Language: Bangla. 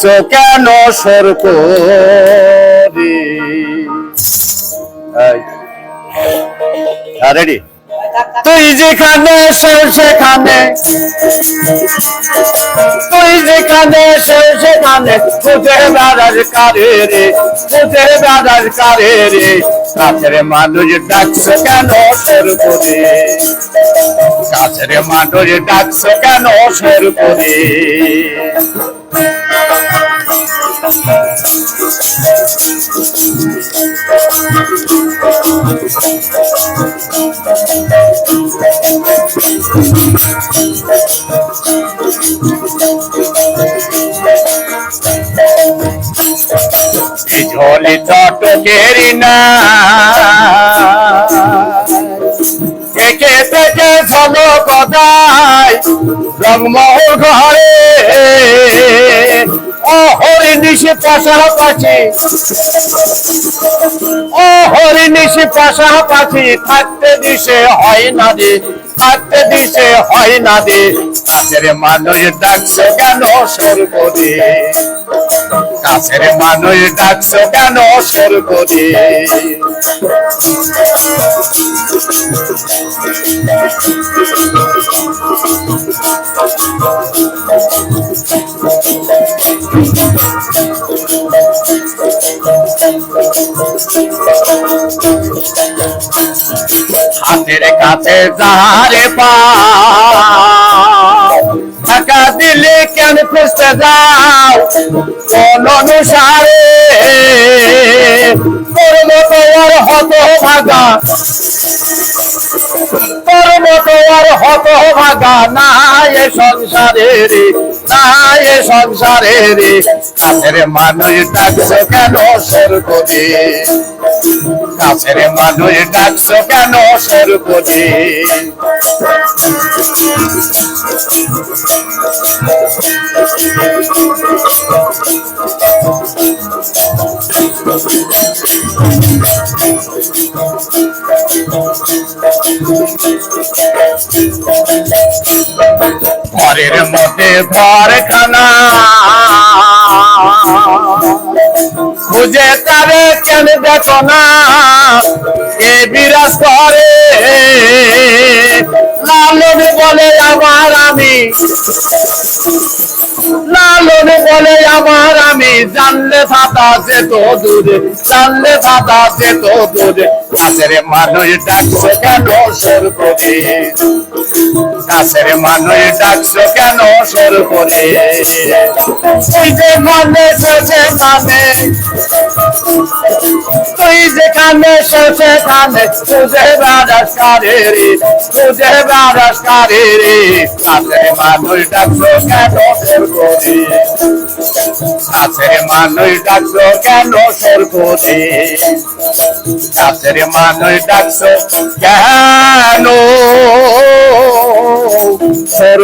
ডাকছো কেন সর করে? রেডি তুই যেখানে সে সেখানে। তুই যেখানে সে সেখানে। খুঁজে বেড়ার কারে রে, খুঁজে বেড়ার কারে রে। কাছের মানুষ ডাকছো কেন সর করে? কাছের মানুষ ডাকছো কেন সর করে? ঝোলি চটকেরি না। একে থেকে ভালো কথায় রংমহল ঘরে? হরিণিশে পাশাপাশি ও হরি নিশে হরিণিশে পাশাপাশি থাকতে দিশে হয় না রে থাকতে দিশে হয় না রে কাছের মানুষ ডাকছে কেন সর করে কাছের মানুষ ডাকছো কেন সর করে হাতের কাছে যারে পা টাকা দিলে কেন খুঁজতে যাও? কোন অনুসারে তোর মতো হত ভাগা, তোর মতো হত ভাগা না এ সংসারে না সংসারে রে কাছের মানুষ ডাকছে কেন সর করে কাছের মানুষ ডাকছো কেন সর করে ঘরের মধ্যে ঘরখানা। খুঁজে তারে কেন দেখো না? এ বিরাজ করে। লালন বলে আমার আমি। লালন বলে আমার আমি। জানলে ফাতা যেত দূরে, জানলে ফাতা যেত দূরে। কাছের মানুষ ডাকছো কেন সর করে কাছের মানুষ ডাকছো কেন সর করে যে মানে সে মানে তুই যেখানে সেখানে তুঝে বারাস কারে রে তুঝে কারে রে। কাছের মানুষ ডাকছো কেন সর কাছের মানুষ ডাকছো কেন সর কাছের মানুষ ডাকছো কেন? সর